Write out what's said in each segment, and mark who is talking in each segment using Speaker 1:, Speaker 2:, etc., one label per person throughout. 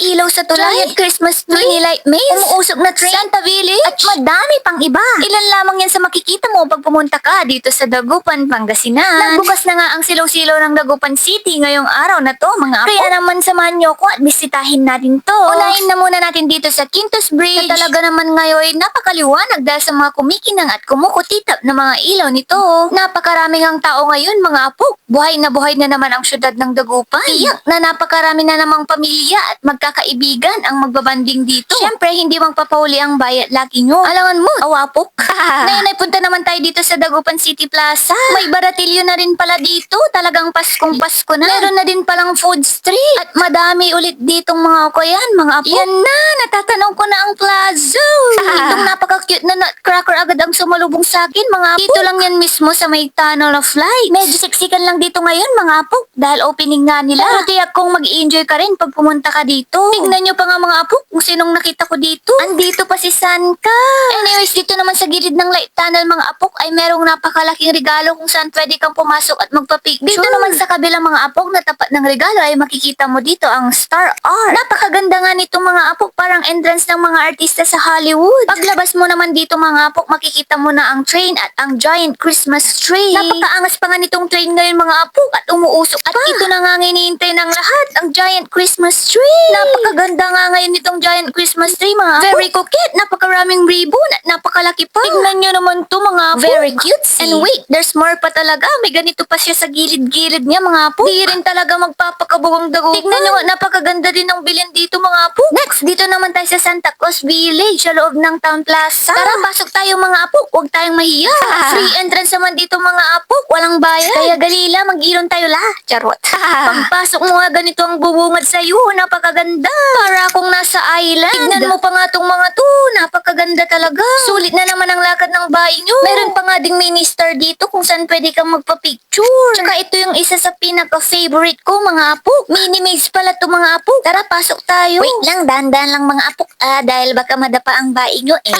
Speaker 1: ilaw sa tulay. Giant Christmas tree. Light maze. Umuusok na train. Santa Village. At madami pang iba. Ilan lamang yan sa makikita mo pag pumunta ka dito sa Dagupan, Pangasinan. Nagbukas na nga ang silaw-silaw ng Dagupan City ngayong araw na to, mga apo. Kaya naman samahan niyo ko at bisitahin natin to. Unahin na muna natin dito sa Quintos Bridge. Na talaga naman ngayon ay napakaliwanag dahil sa mga kumikinang at kumukutitap na mga ilaw nito. Napakaraming ang tao ngayon, mga apo. Buhay na buhay na naman ang syudad ng Dagupan. Tiyak na napakarami na namang pamilya at magkakaibigan ang magbabanding dito. Siyempre, hindi magpapauli ang bayat laki nyo. Alangan mo, awapok. Ngayon ay punta naman tayo dito sa Dagupan City Plaza. May baratilyo na rin pala dito. Talagang Paskong Pasko na. Meron na din palang food street. At madami ulit ditong mga kuyan, mga apo. Yan na, natatanong ko na ang plaza. Itong napaka-cute na nutcracker agad ang sumalubong sa akin, mga apo. Dito lang yan mismo sa may tunnel of light. Medyo siksikan lang dito ngayon, mga apo. Dahil opening nga nila. Pero tiyak kong mag-enjoy ka rin pag pumunta ka dito. Tignan nyo pa nga mga apo kung sinong nakita ko dito. Andito pa si Sanka. Anyways, dito naman sa gilid ng light tunnel mga apok ay merong napakalaking regalo kung saan pwede kang pumasok at magpa-picture. Dito naman sa kabilang mga apok na tapat ng regalo ay makikita mo dito ang Star Art. Napakaganda nga nitong mga apok parang entrance ng mga artista sa Hollywood. Paglabas mo naman dito mga apok makikita mo na ang train at ang giant Christmas tree. Napakaangas pa nga nitong train ngayon mga apok at umuusok at ito na nga ang hinihintay ng lahat ang giant Christmas tree. Napakaganda nga ngayon nitong giant Christmas tree mga. Very coquette, napakaraming ribbon at napakalaki pa. Tignan nyo naman to mga apok. Very cutesy. And wait, there's more pa talaga. May ganito pa siya sa gilid-gilid niya mga apok. Di rin talaga magpapakabugang dago. Tignan nyo, napakaganda din ng bilin dito mga apok. Next, dito naman tayo sa Santa Claus Village sa loob ng Town Plaza. Tara, pasok tayo mga apok. Huwag tayong mahiya. Free entrance naman dito mga apok. Walang bayad. Kaya galila, mag-iron tayo la. Charot. Pagpasok mo nga ganito ang bubungad sa'yo. Napakaganda. Para akong nasa island. Tignan mo pa nga tong mga to. Napakaganda talaga. Sulit na naman ang lakad ng bahay nyo. Meron pa nga ding mini star dito kung saan pwede kang magpa-picture. Tsaka ito yung isa sa pinaka-favorite ko mga apo. Mini maze pala to mga apo. Tara, pasok tayo. Wait lang, dandan lang mga apo. Ah, dahil baka madapa ang bahay nyo eh.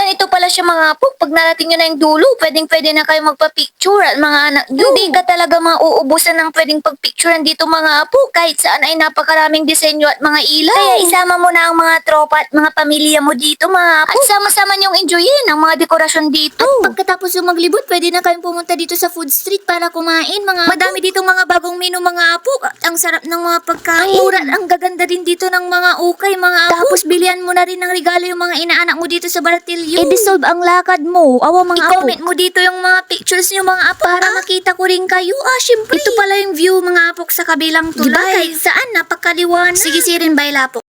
Speaker 1: Ganito pala siya mga apo. Pag narating nyo na yung dulo, pwedeng pwede na kayo magpa-picture at mga anak nyo. Hindi ka talaga mauubusan ng pwedeng pagpicturean dito mga apo. Kahit saan ay napakaraming disenyo at mga ilaw. Kaya isama mo na ang mga tropa at mga pamilya mo dito mga apo. At sama-sama nyong enjoyin ang mga dekorasyon dito.
Speaker 2: At pagkatapos yung maglibot, pwede na kayong pumunta dito sa food street para kumain, mga Madami dito mga bagong menu, mga apo. At ang sarap ng mga pagkain. Ang mura ang gaganda din dito ng mga ukay, mga apo. Tapos bilihan mo na rin ng regalo yung mga inaanak mo dito sa Baratilyo.
Speaker 1: I-dissolve ang lakad mo. Awa mga apo.
Speaker 2: I-comment mo dito yung mga pictures nyo mga apo para makita ko rin kayo. Ah, syempre. Ito pala yung view mga apok sa kabilang tulay.
Speaker 1: Diba?
Speaker 2: Kahit saan, napakaliwanag. Sige, sirin, bye lapok.